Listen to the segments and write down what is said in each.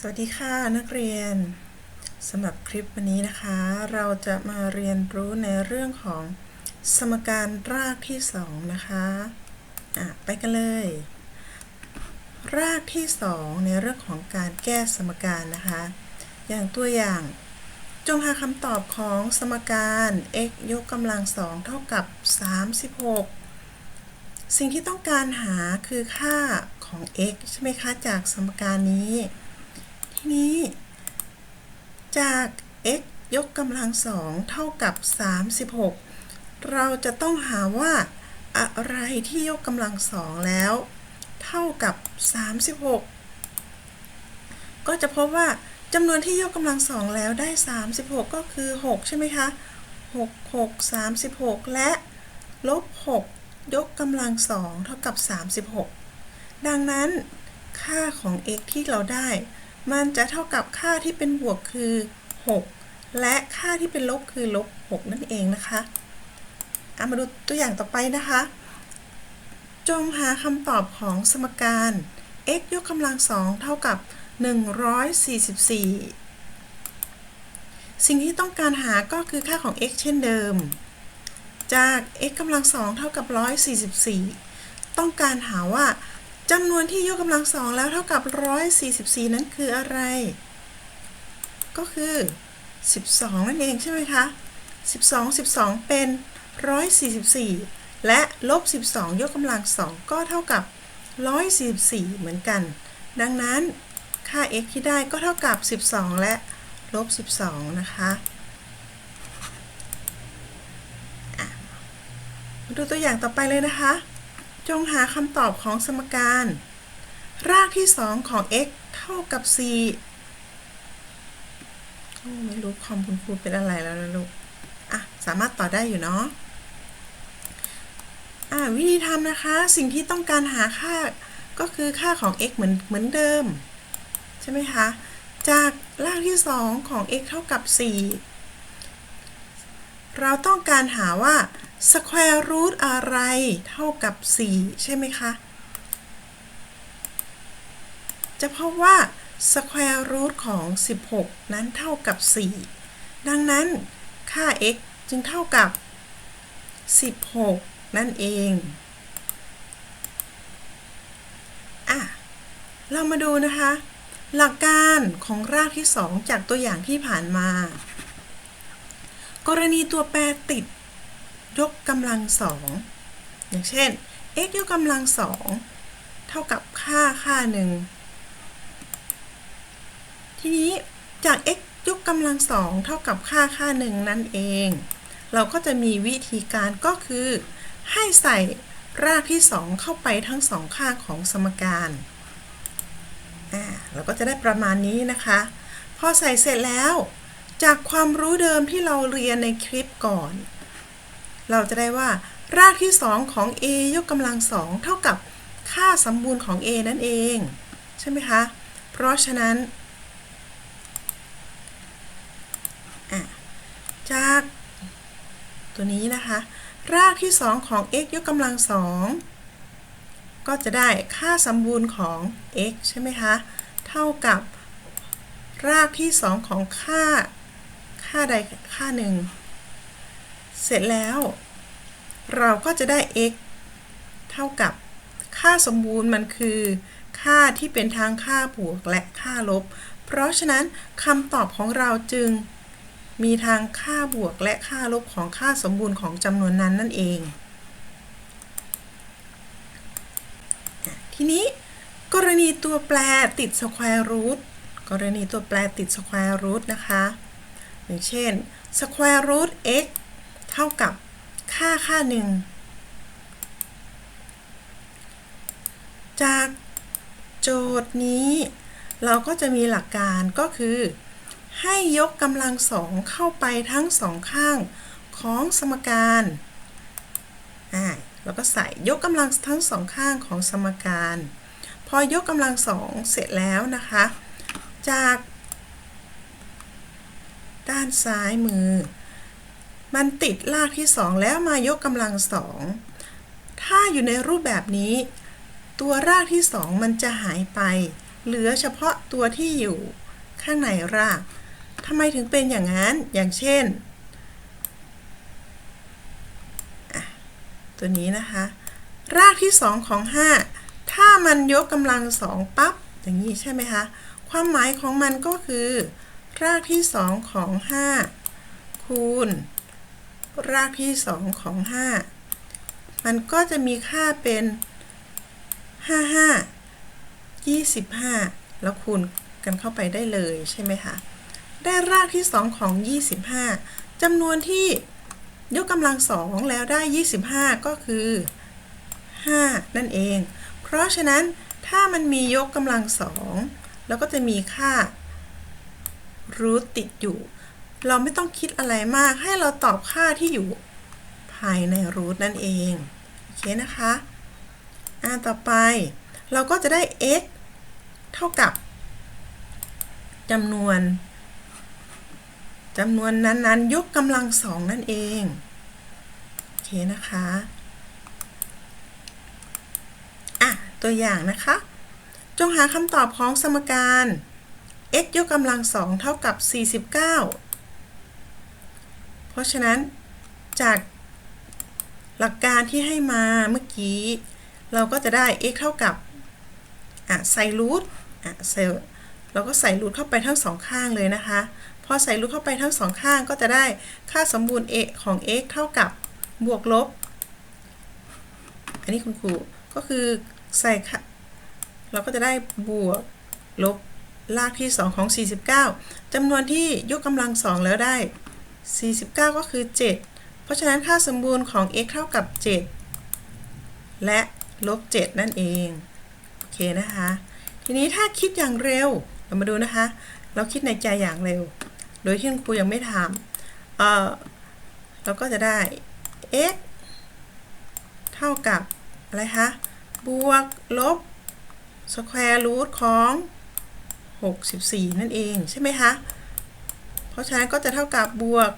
สวัสดีค่ะนักเรียนสำหรับคลิปวันนี้นะคะ เราจะมาเรียนรู้ในเรื่องของสมการรากที่สองนะคะะไปกันเลย รากที่สองในเรื่องของการแก้สมการนะคะ อย่างตัวอย่าง จงหาคำตอบของสมการ x ยกกำลังสองเท่ากับ 36 สิ่งที่ต้องการหาคือค่าของ x ใช่ไหมคะจากสมการนี้ นี้ จาก x ยกกำลังสองเท่ากับ 36 เราจะต้องหาว่า อะไรที่ยกกำลังสองแล้ว เท่ากับ 36 ก็จะพบว่าจำนวนที่ยกกำลังสองแล้วได้ 36 ก็คือ 6 ใช่ไหมคะ 6 6 36 และลบ 6 ยกกำลังสองเท่ากับ 36 ดังนั้นค่าของ x ที่เราได้ มันจะเท่ากับค่าที่เป็นบวกคือ 6 และค่าที่เป็นลบคือลบ6นั่นเองนะคะเอามาดูตัวอย่างต่อไปนะคะ จงหาคำตอบของสมการ x ยกกำลังสองเท่ากับ 144 สิ่งที่ต้องการหาก็คือค่าของ x เช่นเดิม จาก x กำลังสองเท่ากับ 144 ต้องการหาว่า จำนวนที่ยกกำลังสองแล้วเท่ากับ 144 นั้นคืออะไร ก็คือ 12 นั่นเองใช่ไหมคะ 12 12 เป็น 144 และลบ 12 ยกกำลังสองก็เท่ากับ 144 เหมือนกัน ดังนั้นค่า x ที่ได้ก็เท่ากับ 12 และลบ 12 นะคะอะมาดูตัวอย่างต่อไปเลยนะคะ จงหาคำตอบของสมการ รากที่ 2 ของ x เท่ากับ 4 โอ้ไม่รู้คอมคุณครูเป็นอะไรแล้วนะลูก อะ สามารถต่อได้อยู่เนาะ อะ วิธีทำนะคะ สิ่งที่ต้องการหาค่าก็คือค่าของ x เหมือนเหมือนเดิม ใช่ไหมคะ จากรากที่ 2 ของ x เท่ากับ 4 เราต้องการหาว่า square root อะไรเท่ากับ 4 ใช่ไหมคะ จะพบว่า square root ของ 16 นั้นเท่ากับ 4 ดังนั้นค่า x จึงเท่ากับ 16 นั่นเองอะเรามาดูนะคะ หลักการของรากที่ 2 จากตัวอย่างที่ผ่านมา กรณีตัวแปรติด ยกกำลังสองอย่างเช่น x ยกกำลังสองเท่ากับค่าค่าหนึ่งทีนี้จาก x ยกกำลังสองเท่ากับค่าค่าหนึ่งนั่นเอง เราก็จะมีวิธีการก็คือ ให้ใส่รากที่2เข้าไปทั้งสองข้างของสมการอ่าเราก็จะได้ประมาณนี้นะคะ พอใส่เสร็จแล้ว จากความรู้เดิมที่เราเรียนในคลิปก่อน เราจะได้ว่ารากที่ 2 ของ a ยกกำลังสองเท่ากับค่าสมบูรณ์ของ a นั่นเอง ใช่ไหมคะ เพราะฉะนั้น จากตัวนี้นะคะ รากที่ 2 ของ x ยกกำลังสองก็จะได้ค่าสมบูรณ์ของ x ใช่ไหมคะ เท่ากับรากที่ 2 ของค่า ค่าใดค่าหนึ่ง เสร็จแล้ว เราก็จะได้ x เท่ากับค่าสมบูรณ์มันคือ ค่าที่เป็นทางค่าบวกและค่าลบ เพราะฉะนั้นคำตอบของเราจึงมีทางค่าบวกและค่าลบของค่าสมบูรณ์ของจำนวนนั้นนั่นเอง ทีนี้กรณีตัวแปรติด square root กรณีตัวแปรติด square root นะคะ อย่างเช่น square root x ่ากับค่าค่าหนึ่ง จากโจทย์นี้ เราก็จะมีหลักการก็คือ ให้ยกกำลังสองเข้าไปทั้งสองข้างของสมการอ่าแล้วก็ใส่ยกกำลังทั้งสองข้างของสมการ พอยกกำลังสองเสร็จแล้วนะคะ จาก ด้านซ้ายมือ มันติดรากที่ 2 แล้วมายกกำลังสองถ้าอยู่ในรูปแบบนี้ ตัวรากที่ 2 มันจะหายไป เหลือเฉพาะตัวที่อยู่ข้างในรากทำไมถึงเป็นอย่างนั้น อย่างเช่น ตัวนี้นะคะ รากที่ 2 ของ 5 ถ้ามันยกกำลังสองปั๊บ อย่างนี้ใช่ไหมคะ ความหมายของมันก็คือ รากที่ 2 ของ 5 คูณ รากที่2ของ5มันก็จะมีค่าเป็น55 25แล้วคูณกันเข้าไปได้เลยใช่ไหมคะ ได้รากที่2ของ25จำนวนที่ยกกำลังสองแล้วได้25ก็คือ5นั่นเอง เพราะฉะนั้นถ้ามันมียกกำลังสองแล้วก็จะมีค่ารูทติดอยู่ เราไม่ต้องคิดอะไรมากให้เราตอบค่าที่อยู่ภายในรูทนั่นเอง โอเคนะคะอ่าต่อไปเราก็จะได้ x เท่ากับจำนวนจำนวนนั้นๆ ยกกำลังสองนั่นเอง โอเคนะคะอะตัวอย่างนะคะ จงหาคำตอบของสมการ x ยกกำลังสองเท่ากับ 49เพ ราะฉะนั้นจากหลักการที่ให้มาเมื่อกี้ เราก็จะได้ x เท่ากับอะใส่รูทอะใส่เราก็ใส่รูทเข้าไปทั้งสองข้างเลยนะคะ พอใส่รูทเข้าไปทั้งสองข้างก็จะได้ค่าสมบูรณ์ a ของ x เท่ากับบวกลบ อันนี้คุณครูก็คือใส่ค่ะเราก็จะได้บวกลบรากที่ 2 ของ 49จำนวนที่ยกกำลังสองแล้วได้ 49 ก็คือ 7 เพราะฉะนั้นค่าสมบูรณ์ของ x เท่ากับ 7 และลบ 7 นั่นเอง โอเคนะคะ ทีนี้ถ้าคิดอย่างเร็ว เรามาดูนะคะ เราคิดในใจอย่างเร็ว โดยที่คุณครูยังไม่ทำเออเราก็จะได้ x เท่ากับ อะไรคะ บวกลบสแควร์รูทของ 64 นั่นเองใช่ไหมคะ ราะฉะนั้นก็จะเท่ากับบวก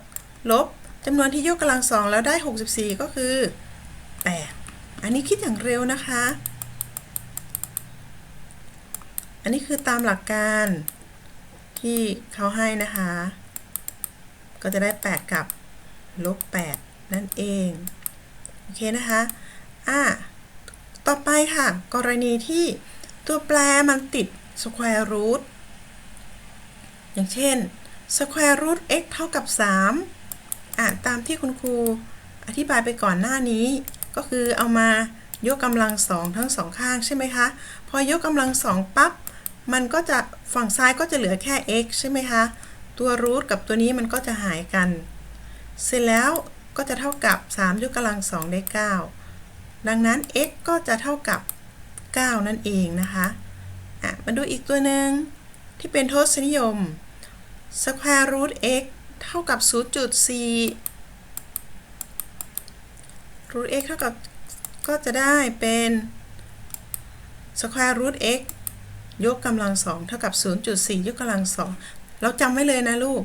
ลบจำนวนที่ยกกำลังสองแล้วได้ 64 ก็คือ8อันนี้คิดอย่างเร็วนะคะ อันนี้คือตามหลักการที่เขาให้นะคะ ก็จะได้ 8 กับลบ 8 นั่นเอง โอเคนะคะ อะ ต่อไปค่ะ กรณีที่ตัวแปรมันติด square root อย่างเช่น square root x เท่ากับ 3 อะ ตามที่คุณครูอธิบายไปก่อนหน้านี้ ก็คือเอามายกกำลังสองทั้งสองข้างใช่ไหมคะ พอยกกำลังสองปั๊บ มันก็จะฝั่งซ้ายก็จะเหลือแค่ x ใช่ไหมคะ ตัวรูทกับตัวนี้มันก็จะหายกัน เสร็จแล้วก็จะเท่ากับ 3 ยกกำลังสองได้ 9 ดังนั้น x ก็จะเท่ากับ 9 นั่นเองนะคะ อะ มาดูอีกตัวหนึ่งที่เป็นทศนิยม square root x เท่ากับ 0.4 root x เท่ากับก็จะได้เป็น square root x ยกกำลังสองเท่ากับ 0.4 ยกกำลังสองเราจำไว้เลยนะลูก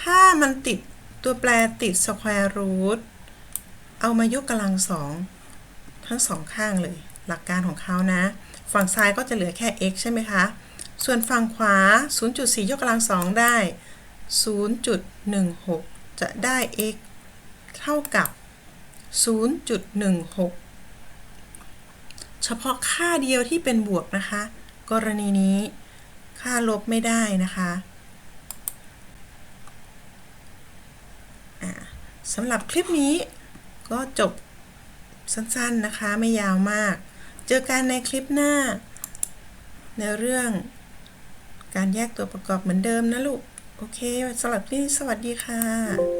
ถ้ามันติดตัวแปรติด square root เอามายกกำลังสองทั้งสองข้างเลย หลักการของเขานะ ฝั่งซ้ายก็จะเหลือแค่ x ใช่ไหมคะ ส่วนฝั่งขวา 0.4 ยกกำลังสองได้ 0.16 จะได้ x เท่ากับ 0.16 เฉพาะค่าเดียวที่เป็นบวกนะคะ กรณีนี้ค่าลบไม่ได้นะคะสำหรับคลิปนี้ก็จบสั้นๆนะคะไม่ยาวมาก เจอกันในคลิปหน้า ในเรื่อง การแยกตัวประกอบเหมือนเดิมนะลูก โอเคสำหรับที่สวัสดีค่ะ